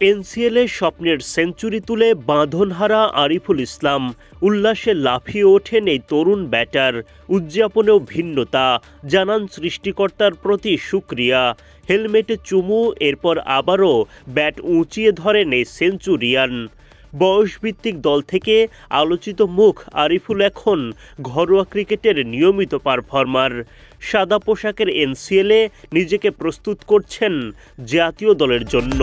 এনসিএলে স্বপ্নের সেঞ্চুরি তুলে বাঁধনহারা আরিফুল ইসলাম। উল্লাসে লাফিয়ে ওঠেন এই তরুণ ব্যাটার। উদযাপনেও ভিন্নতা, জানান সৃষ্টিকর্তার প্রতি সুক্রিয়া। হেলমেটে চুমু, এরপর আবারও ব্যাট উঁচিয়ে ধরেন এই সেঞ্চুরিয়ান। বয়সভিত্তিক দল থেকে আলোচিত মুখ আরিফুল এখন ঘরোয়া ক্রিকেটের নিয়মিত পারফর্মার। সাদা পোশাকের এনসিএলে নিজেকে প্রস্তুত করছেন জাতীয় দলের জন্য।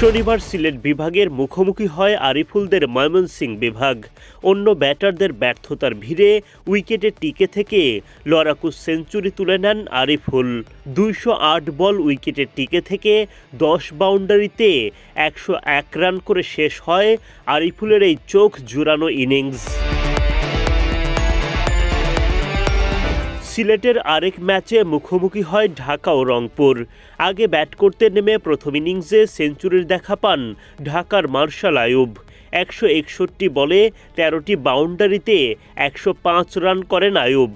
শনিবার সিলেট বিভাগের মুখোমুখি হয় আরিফুলদের ময়মনসিং বিভাগ। অন্য ব্যাটারদের ব্যর্থতার ভিড়ে উইকেটে টিকে থেকে লড়াকু সেঞ্চুরি তুলে নেন আরিফুল। দুইশো আট বল উইকেটে টিকে থেকে দশ বাউন্ডারিতে একশো এক রান করে শেষ হয় আরিফুলের এই চোখ জুড়ানো ইনিংস। সিলেটের আরেক ম্যাচে মুখোমুখি হয় ঢাকা ও রংপুর। আগে ব্যাট করতে নেমে প্রথম ইনিংসে সেঞ্চুরির দেখা পান ঢাকার মার্শাল আয়ুব। একশো একষট্টি বলে তেরোটি বাউন্ডারিতে একশো পাঁচ রান করেন আয়ুব।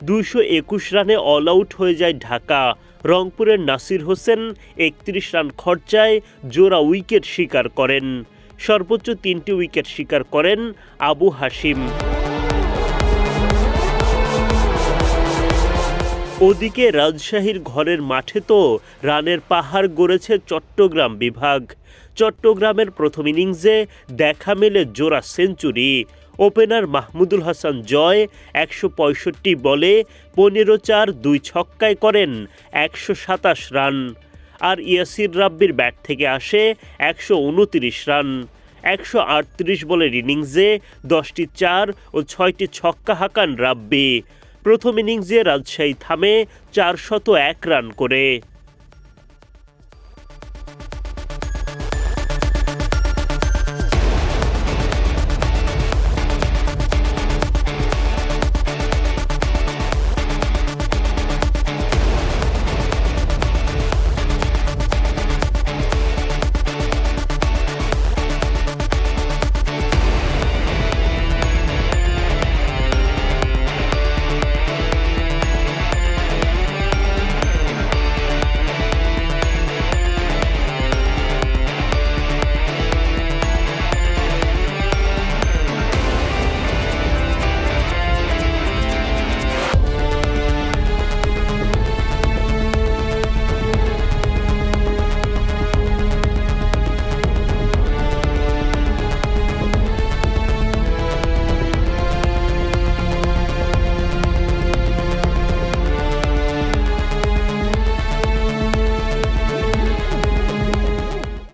দুইশো একুশ রানে অল আউট হয়ে যায় ঢাকা। রংপুরের নাসির হোসেন একত্রিশ রান খরচায় জোড়া উইকেট শিকার করেন। সর্বোচ্চ তিনটি উইকেট শিকার করেন আবু হাসিম ওদিকে রাজশাহীর ঘরের মাঠে তো রানের পাহাড় গড়েছে চট্টগ্রাম বিভাগ। চট্টগ্রামের প্রথম ইনিংসে দেখা মেলে জোড়া সেঞ্চুরি। ওপেনার মাহমুদুল হাসান জয় একশো পঁয়ষট্টি বলে পনেরো চার দুই ছক্কায় করেন একশো সাতাশ রান। আর ইয়াসির রাব্বির ব্যাট থেকে আসে একশো উনতিরিশ রান। একশো আটত্রিশ বলের ইনিংসে দশটি চার ও ছয়টি ছক্কা হাঁকান রাব্বি। প্রথম ইনিংসে রাজশাহী থামে চারশত এক রান করে।